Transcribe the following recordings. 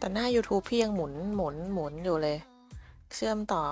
แต่หน้า YouTube พี่ยังหมุนหมุนหมุนอยู่เลย เชื่อมต่อ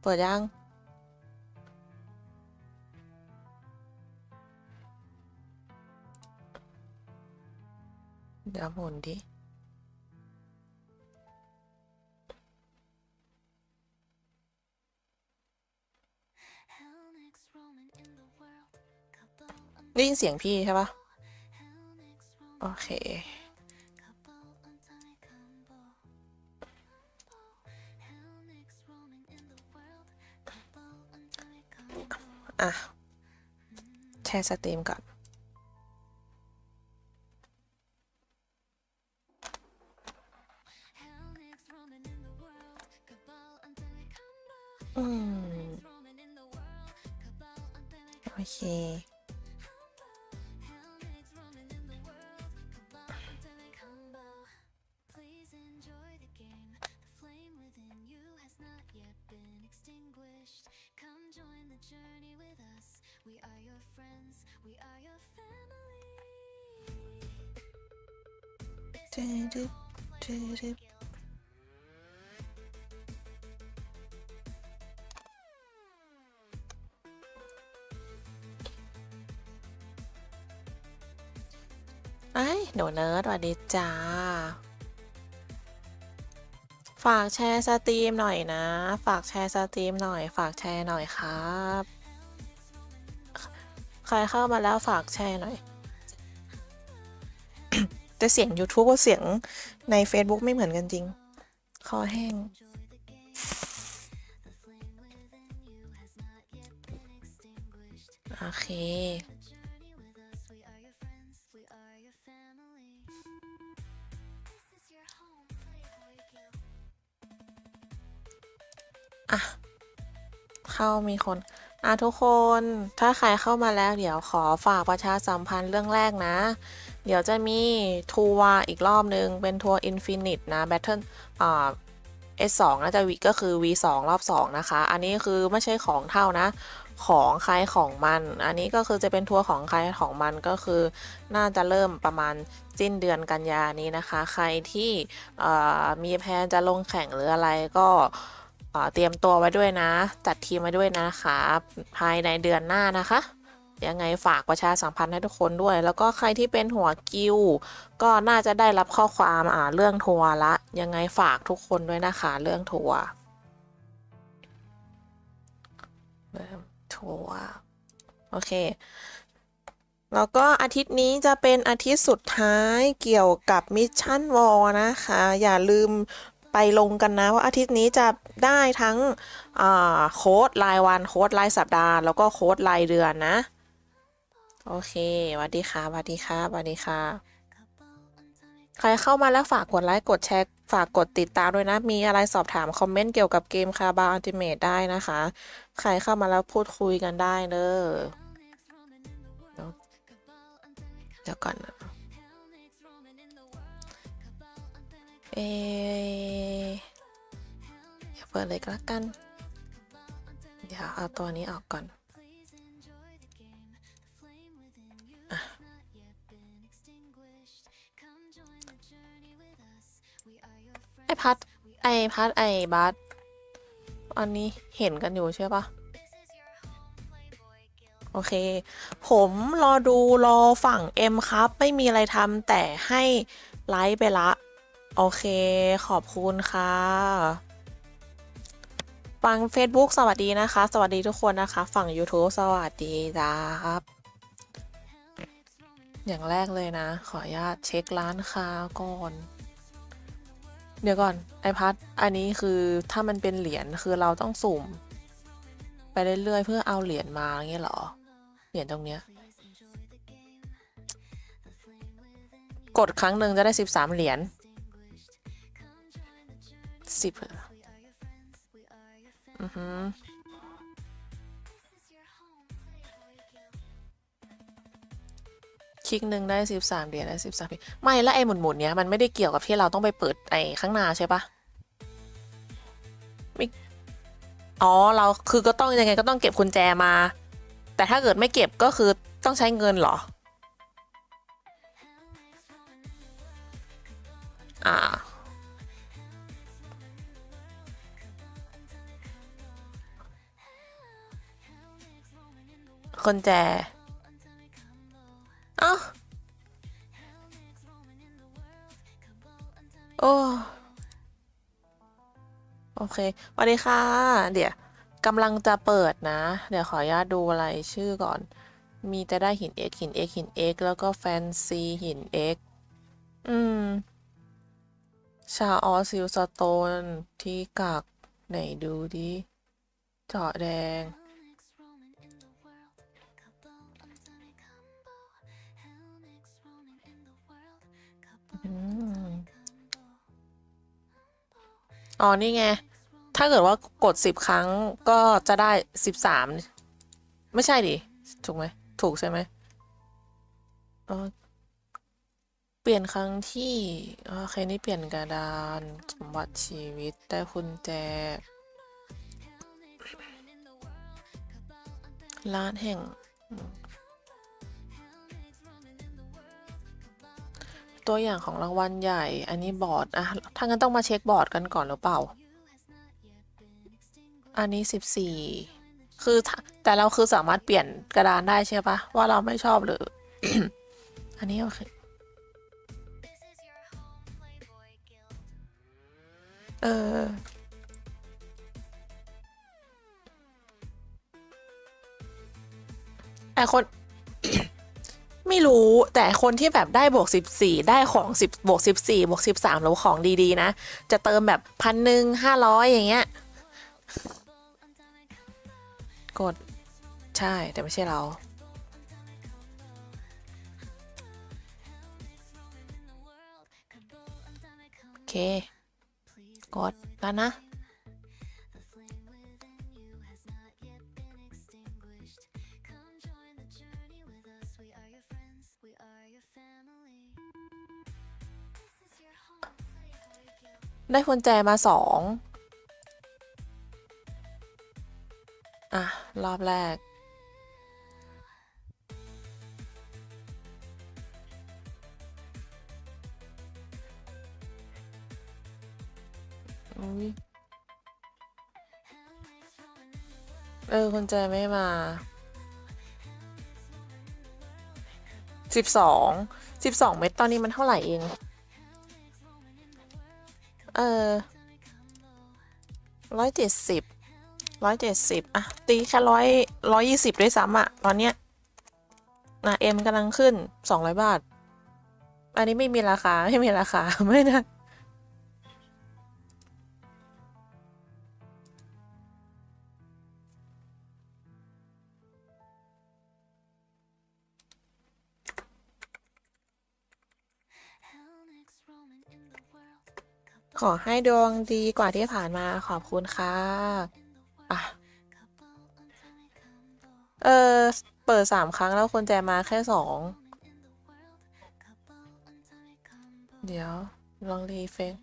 เปิดยัง เดี๋ยวหมุนดิได้ยินเสียงพี่ใช่ปะโอเค อะ แชร์สตรีมก่อนอืมโอเค We are your friends. We are your family. ตึ๊ดตึ๊ดตึ๊ดตึ๊ดไอ้หนูเนิร์ดสวัสดีจ้า ฝากแชร์สตรีมหน่อยนะ ฝากแชร์สตรีมหน่อย ฝากแชร์หน่อยครับ ครเข้ามาแล้วฝากแชร์หน่อย แต่เสียง YouTube กับเสียงใน Facebook ไม่เหมือนกันจริง คอแห้ง โอเคอะเข้ามีคน อะทุกคนถ้าใครเข้ามาแล้วเดี๋ยวขอฝากประชาสัมพันธ์เรื่องแรกนะ เดี๋ยวจะมีทัวร์อีกรอบนึง เป็นทัวร์ Infinite นะ Battle อ่า S2 น่าจะวิก็คือ V2 รอบ2นะคะ อันนี้คือไม่ใช่ของเท่านะ ของใครของมัน อันนี้ก็คือจะเป็นทัวร์ของใครของมันก็คือ น่าจะเริ่มประมาณสิ้นเดือนกันยานี้นะคะ ใครที่มีแพลนจะลงแข่งหรืออะไรก็ เตรียมตัวไว้ด้วยนะ จัดทีมไว้ด้วยนะคะภายในเดือนหน้านะคะยังไงฝากประชาสัมพันธ์ให้ทุกคนด้วย แล้วก็ใครที่เป็นหัวกิว ก็น่าจะได้รับข้อความอ่าเรื่องทัวร์ละ ยังไงฝากทุกคนด้วยนะคะเรื่องทัวร์เริ่มทัวร์โอเค แล้วก็อาทิตย์นี้จะเป็นอาทิตย์สุดท้ายเกี่ยวกับมิชชั่นวอลนะคะ อย่าลืม ไปลงกันนะว่าอาทิตย์นี้จะได้ทั้งโค้ดรายวันโค้ดรายสัปดาห์ แล้วก็โค้ดรายเดือนนะ โอเคสวัสดีค่ะสวัสดีค่ะสวัสดีค่ะ ใครเข้ามาแล้วฝากกดไลค์กดแชร์ฝากกดติดตามด้วยนะ มีอะไรสอบถาม คอมเมนต์เกี่ยวกับเกมคาบาอัลติเมทได้นะคะ ใครเข้ามาแล้วพูดคุยกันได้เด้อเดี๋ยวเดี๋ยวก่อนนะเอะ เปิดเลยก็แล้วกัน เดี๋ยวเอาตัวนี้ออกก่อนไอพัดไอพัดไอบัสอันนี้เห็นกันอยู่ใช่ปะโอเค ผมรอดูรอฝั่ง M ครับ ไม่มีอะไรทำแต่ให้ไลค์ไปละ โอเค ขอบคุณค่ะ ฝั่ง Facebook สวัสดีนะคะ สวัสดีทุกคนนะคะ ฝั่ง YouTube สวัสดีครับ อย่างแรกเลยนะ ขออนุญาตเช็คร้านค้าก่อน เดี๋ยวก่อนไอพัดอันนี้คือถ้ามันเป็นเหรียญคือเราต้องสุ่ม ไปเรื่อยๆเพื่อเอาเหรียญมาเงี้ยหรอ เหรียญตรงเนี้ย กดครั้งหนึ่งจะได้ 13 เหรียญ10 อือหือ This is your home, Playboy Guild. คลิกหนึ่งได้สิบสามเหรียญได้สิบสามไม่แล้วไอ้หมุนหมุนเนี้ยมันไม่ได้เกี่ยวกับที่เราต้องไปเปิดไอ้ข้างหน้าใช่ปะไม่อ๋อเราคือก็ต้องยังไงก็ต้องเก็บกุญแจมา แต่ถ้าเกิดไม่เก็บก็คือต้องใช้เงินเหรอ อ่า คนแจ เอ้า โอ้ โอเคสวัสดีค่ะ เดี๋ยวกำลังจะเปิดนะ เดี๋ยวขออนุญาตดูอะไรชื่อก่อน มีจะได้หิน X หิน X หิน X แล้วก็แฟนซีหิน X อืม ชาออซิลสโตน ที่กัก ไหนดูดิ เจาะแดง อ๋อนี่ไง ถ้าเกิดว่ากดสิบครั้งก็จะได้สิบสามไม่ใช่ดิ ถูกไหม ถูกใช่ไหมเปลี่ยนครั้งที่โอเคนี่เปลี่ยนกระดานสมบัติชีวิตได้กุญแจร้านแห่ง ตัวอย่างของรางวัลใหญ่ อันนี้บอร์ดอะถ้างั้นต้องมาเช็คบอร์ดกันก่อนหรือเปล่า อันนี้สิบสี่คือแต่เราคือสามารถเปลี่ยนกระดานได้ใช่ปะว่าเราไม่ชอบหรือ อันนี้โอเคเออแต่คน ไม่รู้แต่คนที่แบบได้บวกสิบสี่ได้ของสิบบวกสิบสี่บวกสิบสามหรือของดีๆนะ จะเติมแบบพันหนึ่งห้าร้อยอย่างเงี้ย กดใช่แต่ไม่ใช่เราโอเค กดแล้วนะ ได้กุญแจมาสองอะ รอบแรกอุ๊ยเออกุญแจไม่มาสิบสองสิบสองเม็ดตอนนี้มันเท่าไหร่เอง ออร้อยเจ็ดสิบร้อยเจ็ดสิบอะ ตีแค่ร้อยร้อยยี่สิบด้วยซ้ำอะตอนเนี้ยนะเอ็มกำลังขึ้นสองร้อยบาท อันนี้ไม่มีราคา ไม่มีราคา ไม่นะ ขอให้ดวงดีกว่าที่ผ่านมาขอบคุณค่ะอะเออเปิดสามครั้งแล้วคนแจมาแค่สองเดี๋ยวลองรีเฟซ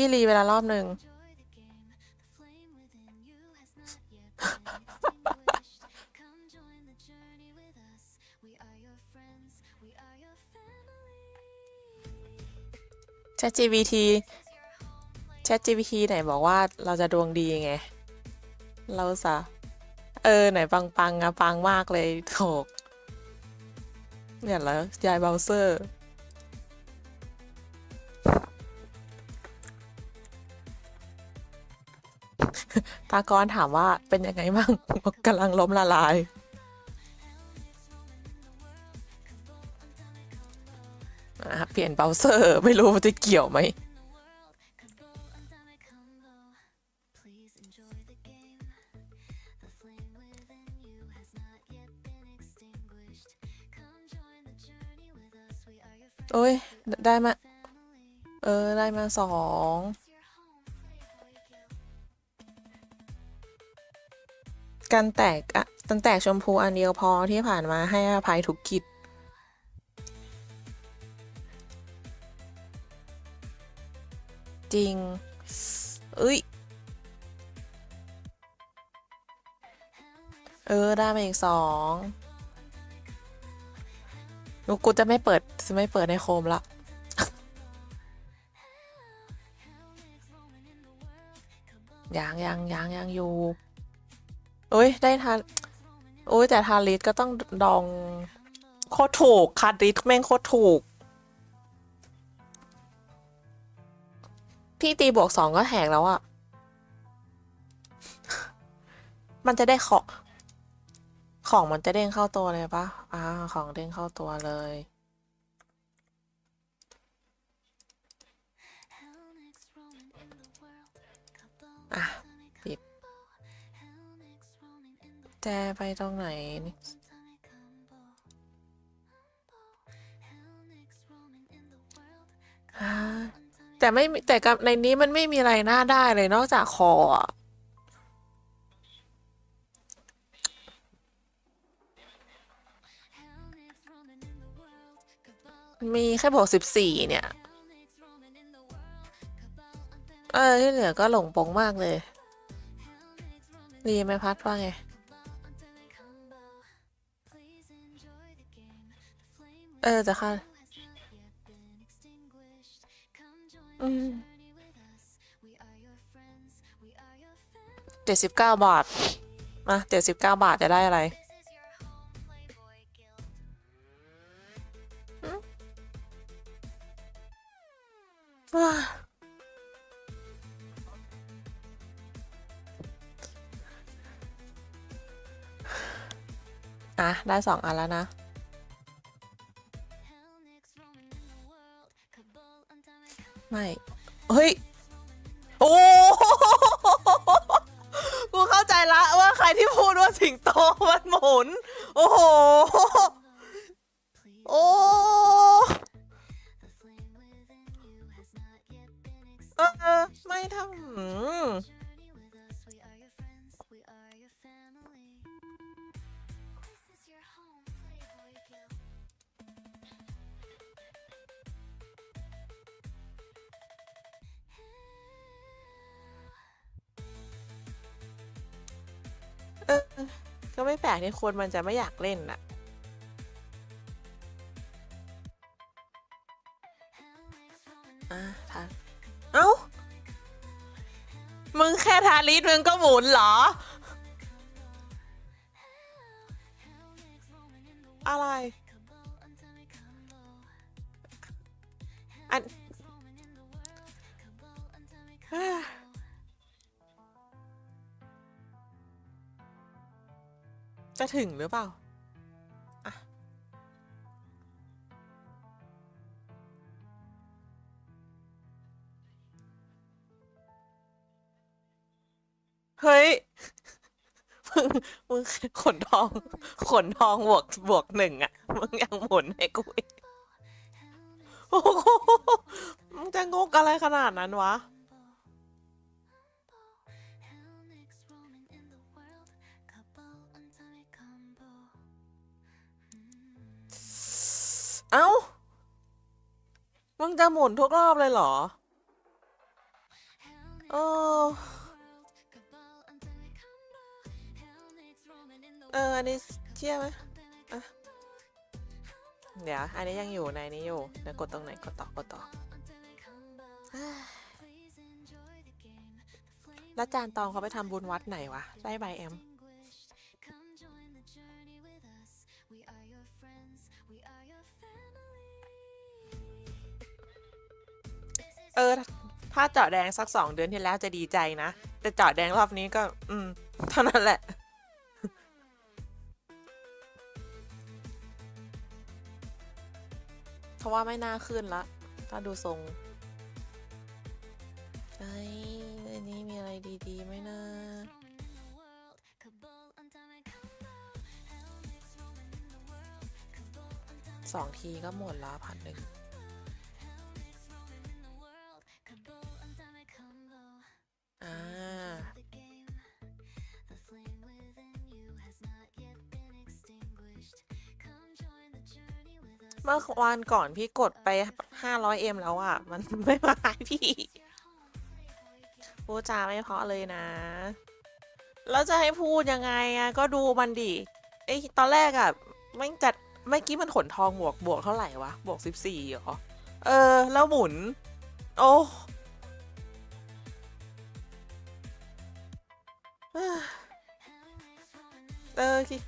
กี้รีเวลารอบหนึ่ง ChatGPT ChatGPT ไหนบอกว่าเราจะดวงดีไง เราสะเออ ไหนปังปังอะปังมากเลยโถกเนี่ยแล้วยายเบราว์เซอร์ ตากรถามว่าเป็นยังไงบ้างกำลังล้มละลาย เปลี่ยนเบราว์เซอร์ ไม่รู้จะเกี่ยวไหม โอ้ย ได้มา เออ ได้มาสอง กันแตกอะตั้งแต่ชมพูอันเดียวพอที่ผ่านมาให้อภัยทุกกิจจริงเอ้ย เออ ได้มาอีกสองนูกูจะไม่เปิด จะไม่เปิดในโคมละยังยังยังยังอยู่ เอ้ยได้ทานโอ้ยแต่ทาริสก็ต้องดองโคตรถูกคาริสแม่งโคตรถูก พี่ตีบวกสองก็แหกแล้วอะมันจะได้ของของมันจะเด้งเข้าตัวเลยปะอ่า ของเด้งเข้าตัวเลย อะ แจไปตรงไหนนี่ฮะแต่ไม่แต่กับในนี้มันไม่มีอะไรน่าได้เลยนอกจากคออะมีแค่บวกสิบสี่เนี่ย เออที่เหลือก็หลงปงมากเลย ดีไหมพัดว่าไง เออจะค่ะอืมเจ็ดสิบเก้าบาท มาเจ็ดสิบเก้าบาทจะได้อะไรอ้าอะ ได้สองอันแล้วนะ ไม่ เฮ้ย โอ้กูเข้าใจละว่าใครที่พูดว่าสิงโตมันหมุน โอ้โห โอ้เออไม่ทำ ออ ก็ไม่แปลกที่คนมันจะไม่อยากเล่นน่ะ อะทานเอ้า มึงแค่ทาลิสมึงก็หมุนเหรอ อะไร อัน จะถึงหรือเปล่าอะเฮ้ย มึง มึงขนทอง ขนทองบวกบวกหนึ่งอะมึงยังหมุนให้กูอีกโอ้โหมึงจะงกอะไรขนาดนั้นวะ เอ้ามึงจะหมุนทุกรอบเลยเหรอเออเออ อันนี้เชื่อไหมอะเดี๋ยว อันนี้ยังอยู่ในนี้อยู่เดี๋ยวกดตรงไหน กดต่อกดต่อแล้วจานตองเขาไปทำบุญวัดไหนวะ ได้ใบแอม ออ ถ้าเจาะแดงสักสองเดือนที่แล้วจะดีใจนะ แต่เจาะแดงรอบนี้ก็ อืม เท่านั้นแหละเพราะว่าไม่น่าขึ้นละ ถ้าดูทรงไอ้ในนี้มีอะไรดีๆไหมนะสองทีก็หมดล้วพันหนึ่ง เมื่อวานก่อนพี่กดไป 500M แล้วอะ มันไม่มาให้พี่พูดจาไม่เพาะเลยนะ แล้วจะให้พูดยังไงอะ ก็ดูมันดิไอตอนแรกอะไม่จัดเมื่อกี้มันขนทองบวกบวกเท่าไหร่วะ บวก14เหรอ เออ แล้วหมุน โอ้เออเออคิด